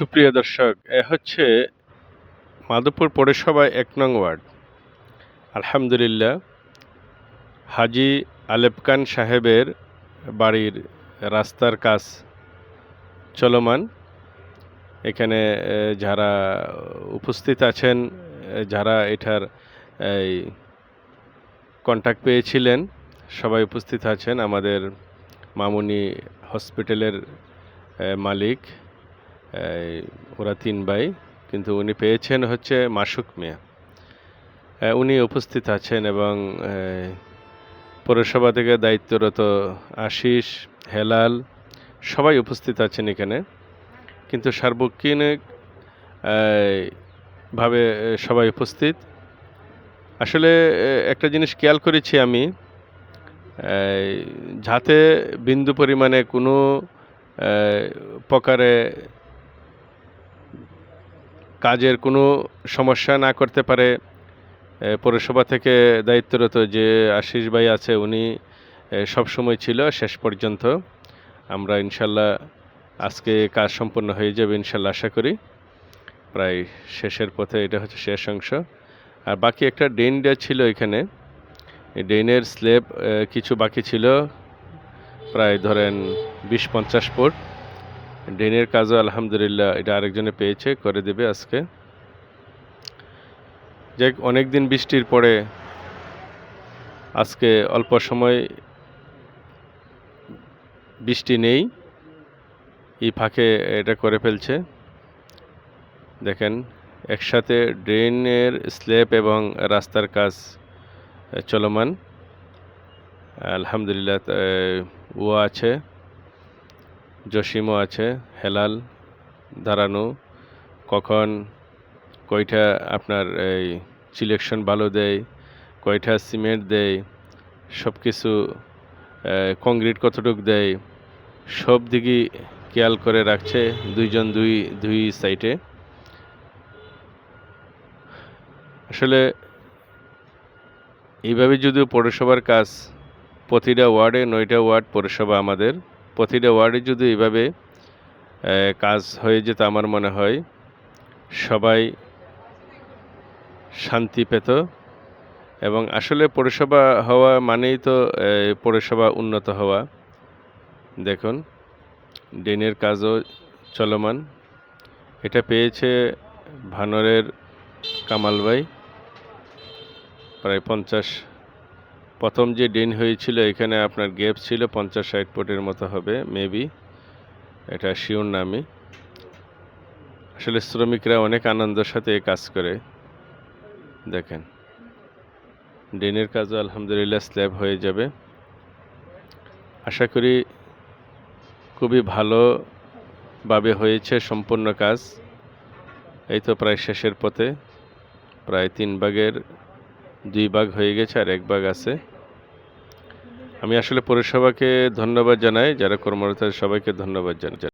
সুপ্রিয় দর্শক, এ হচ্ছে মাধবপুর পৌরসভা এক নং ওয়ার্ড। আলহামদুলিল্লাহ, হাজি আলেপ খান সাহেবের বাড়ির রাস্তার কাজ চলমান। এখানে যারা উপস্থিত আছেন যারা এটার, এই কন্ট্যাক্ট পেয়েছিলেন, সবাই উপস্থিত আছেন। আমাদের মামুনি হসপিটালের মালিক ওরা তিন ভাই, কিন্তু উনি পেয়েছেন হচ্ছে মাসুক মিয়া। উনি উপস্থিত আছেন এবং পৌরসভা থেকে দায়িত্বরত আশিস, হেলাল, সবাই উপস্থিত আছেন এখানে। কিন্তু সার্বক্ষণিক ভাবে সবাই উপস্থিত। আসলে একটা জিনিস খেয়াল করেছি আমি যাতে বিন্দু পরিমাণে কোনো প্রকারে কাজের কোনো সমস্যা না করতে পারে পৌরসভা থেকে দায়িত্বরত যে আশিস ভাই আছে উনি সব সময় ছিল, শেষ পর্যন্ত। আমরা ইনশাল্লাহ আজকে কাজ সম্পন্ন হয়ে যাবে ইনশাল্লাহ আশা করি। প্রায় শেষের পথে এটা হচ্ছে শেষ অংশ। আর বাকি একটা দেওয়া ছিল এখানে। এই ড্রেনের স্লেব কিছু বাকি ছিল, প্রায় ধরেন বিশ পঞ্চাশ ফুট। ড্রেনের কাজও আলহামদুলিল্লাহ এটা আরেকজনে পেয়েছে, করে দেবে আজকে। যাক অনেক দিন বৃষ্টির পরে আজকে অল্প সময় বৃষ্টি নেই এই ফাঁকে এটা করে ফেলছে। দেখেন, একসাথে ড্রেনের স্ল্যাব এবং রাস্তার কাজ চলমান। আলহামদুলিল্লাহ ও আছে। জসিমও আছে, হেলাল দাঁড়ানো কখন কয়টা আপনার এই সিলেকশন ভালো দেয়, কয়টা সিমেন্ট দেয় সব কিছু কংক্রিট কতটুক দেয়, সব দিকই খেয়াল করে রাখছে দুইজন দুই দুই সাইটে আসলে এইভাবে যদি পৌরসভার কাজ প্রতিটা ওয়ার্ডে নয়টা ওয়ার্ড পৌরসভা আমাদের প্রতিটা ওয়ার্ডে যদি এইভাবে কাজ হয়ে যেত আমার মনে হয়, সবাই শান্তি পেত এবং আসলে পৌরসভা হওয়া মানেই তো পৌরসভা উন্নত হওয়া। দেখুন ড্রেনের কাজও চলমান। এটা পেয়েছে ভানরের কামাল ভাই, প্রায় পঞ্চাশ প্রথম যে ড্রেন হয়েছিল, এখানে আপনার গ্যাপ ছিল পঞ্চাশ ষাট ফুটের মতো হবে মেবি এটা শিওর না আমি আসলে শ্রমিকরা অনেক আনন্দের সাথে কাজ করে। দেখেন। ড্রেনের কাজও আলহামদুলিল্লাহ স্ল্যাব হয়ে যাবে। আশা করি খুবই ভালোভাবে হয়েছে সম্পূর্ণ কাজ। এই তো প্রায় শেষের পথে। প্রায় তিন ভাগের দুই ভাগ হয়ে গেছে আর এক ভাগ আছে। আমি আসলে পৌরসভাকে ধন্যবাদ জানাই, যারা কর্মরত সবাইকে ধন্যবাদ জানাই।